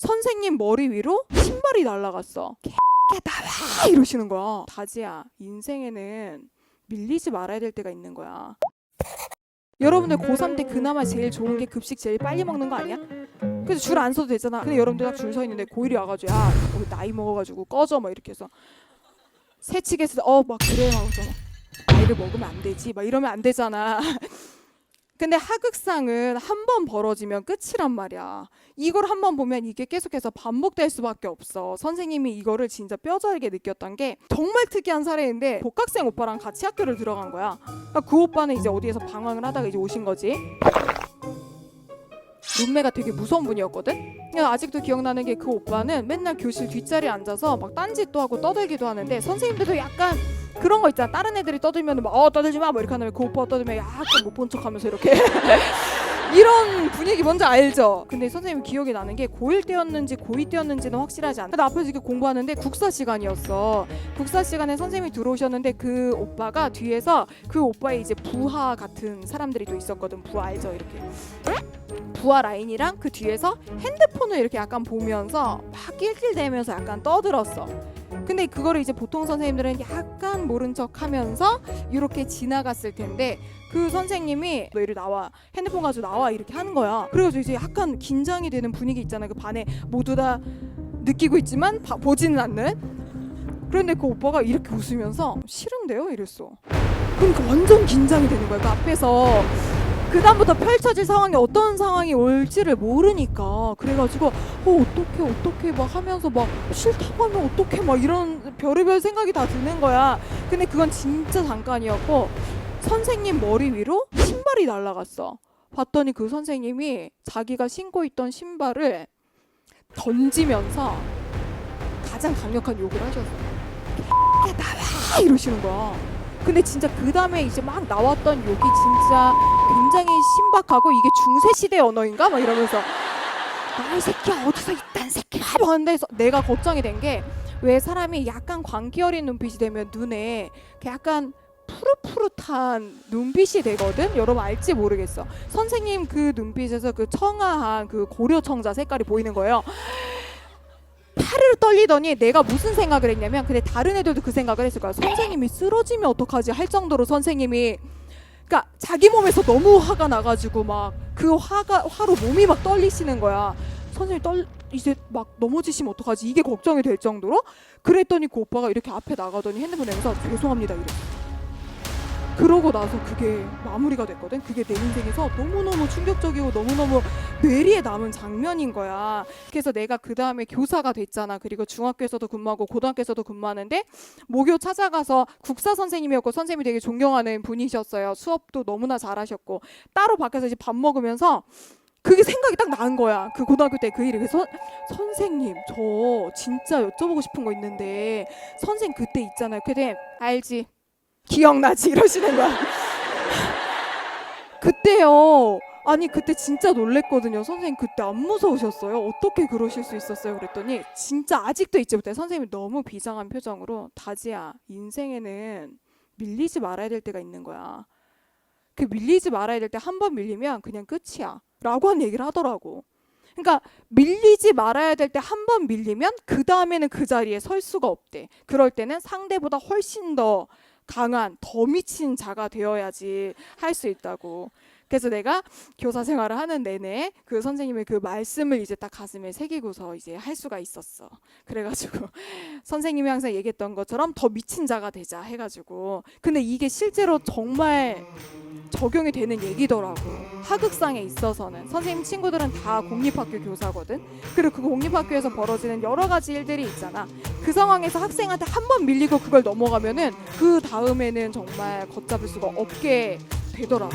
선생님 머리 위로 신발이 날아갔어. 개개 나와 이러시는 거야. 다지야 인생에는 밀리지 말아야 될 때가 있는 거야. 여러분들 고3 때 그나마 제일 좋은 게 급식 제일 빨리 먹는 거 아니야? 그래서 줄 안 서도 되잖아. 근데 여러분들 딱 줄 서 있는데 고1이 와가지고 야 우리 나이 먹어가지고 꺼져 막 이렇게 해서 새치겠어 어막 그래 막 나이를 먹으면 안 되지 막 이러면 안 되잖아. 근데 하극상은 한 번 벌어지면 끝이란 말이야. 이걸 한 번 보면 이게 계속해서 반복될 수밖에 없어. 선생님이 이거를 진짜 뼈저리게 느꼈던 게 정말 특이한 사례인데 복학생 오빠랑 같이 학교를 들어간 거야. 그러니까 그 오빠는 이제 어디에서 방황을 하다가 이제 오신 거지. 룸메가 되게 무서운 분이었거든. 아직도 기억나는 게 그 오빠는 맨날 교실 뒷자리에 앉아서 막 딴짓도 하고 떠들기도 하는데 선생님들도 약간 그런 거 있잖아. 다른 애들이 떠들면 막 어 떠들지 마. 뭐 이렇게 하면 그 오빠가 떠들면 약간 못 본 척하면서 이렇게 이런 분위기 뭔지 알죠? 근데 선생님 기억이 나는 게 고1 때였는지 고2 때였는지는 확실하지 않아. 나 앞에서 이렇게 공부하는데 국사 시간이었어. 국사 시간에 선생님이 들어오셨는데 그 오빠가 뒤에서 그 오빠의 이제 부하 같은 사람들이 또 있었거든. 부하 알죠? 이렇게. 부하 라인이랑 그 뒤에서 핸드폰을 이렇게 약간 보면서 막 낄낄대면서 약간 떠들었어. 근데 그거를 이제 보통 선생님들은 약간 모른 척 하면서 이렇게 지나갔을 텐데 그 선생님이 너 이리 나와 핸드폰 가지고 나와 이렇게 하는 거야. 그래가지고 이제 약간 긴장이 되는 분위기 있잖아요. 그 반에 모두 다 느끼고 있지만 바- 보지는 않는. 그런데 그 오빠가 이렇게 웃으면서 싫은데요 이랬어. 그러니까 완전 긴장이 되는 거야. 그 앞에서 그 다음부터 펼쳐질 상황이 어떤 상황이 올지를 모르니까 그래가지고 어 어떻게 어떻게 막 하면서 막 싫다고 하면 어떻게 막 이런 별의별 생각이 다 드는 거야. 근데 그건 진짜 잠깐이었고 선생님 머리 위로 신발이 날아갔어. 봤더니 그 선생님이 자기가 신고 있던 신발을 던지면서 가장 강력한 욕을 하셨어. 개 나와 이러시는 거야. 근데 진짜 그 다음에 이제 막 나왔던 욕이 진짜 굉장히 신박하고 이게 중세 시대 언어인가 막 이러면서 아이 새끼야 어디서 이딴 새끼야 서- 내가 걱정이 된 게 왜 사람이 약간 광기 어린 눈빛이 되면 눈에 약간 푸릇푸릇한 눈빛이 되거든. 여러분 알지 모르겠어. 선생님 그 눈빛에서 그 청아한 그 고려 청자 색깔이 보이는 거예요. 파르르 떨리더니 내가 무슨 생각을 했냐면 근데 다른 애들도 그 생각을 했을 거야. 선생님이 쓰러지면 어떡하지 할 정도로 선생님이 그러니까 자기 몸에서 너무 화가 나가지고 막 그 화가 화로 몸이 막 떨리시는 거야. 선생님 떨 이제 막 넘어지시면 어떡하지 이게 걱정이 될 정도로 그랬더니 그 오빠가 이렇게 앞에 나가더니 핸드폰 내면서 죄송합니다 이랬어. 그러고 나서 그게 마무리가 됐거든. 그게 내 인생에서 너무너무 충격적이고 너무너무 뇌리에 남은 장면인 거야. 그래서 내가 그 다음에 교사가 됐잖아. 그리고 중학교에서도 근무하고 고등학교에서도 근무하는데 모교 찾아가서 국사 선생님이었고 선생님이 되게 존경하는 분이셨어요. 수업도 너무나 잘하셨고 따로 밖에서 이제 밥 먹으면서 그게 생각이 딱 나는 거야. 그 고등학교 때 그 일이. 그래서 선생님 저 진짜 여쭤보고 싶은 거 있는데 선생 그때 있잖아요. 그때 알지? 기억나지? 이러시는 거야. 그때요. 아니 그때 진짜 놀랬거든요. 선생님 그때 안 무서우셨어요? 어떻게 그러실 수 있었어요? 그랬더니 진짜 아직도 있지 못해 선생님이 너무 비장한 표정으로 다지야 인생에는 밀리지 말아야 될 때가 있는 거야. 그 밀리지 말아야 될 때 한 번 밀리면 그냥 끝이야. 라고 한 얘기를 하더라고. 그러니까 밀리지 말아야 될 때 한 번 밀리면 그 다음에는 그 자리에 설 수가 없대. 그럴 때는 상대보다 훨씬 더 강한 더 미친 자가 되어야지 할 수 있다고. 그래서 내가 교사 생활을 하는 내내 그 선생님의 그 말씀을 이제 딱 가슴에 새기고서 이제 할 수가 있었어. 그래가지고 선생님이 항상 얘기했던 것처럼 더 미친 자가 되자 해가지고 근데 이게 실제로 정말 적용이 되는 얘기더라고. 하극상에 있어서는 선생님 친구들은 다 공립학교 교사거든. 그리고 그 공립학교에서 벌어지는 여러 가지 일들이 있잖아. 그 상황에서 학생한테 한 번 밀리고 그걸 넘어가면은 그 다음에는 정말 걷잡을 수가 없게 되더라고.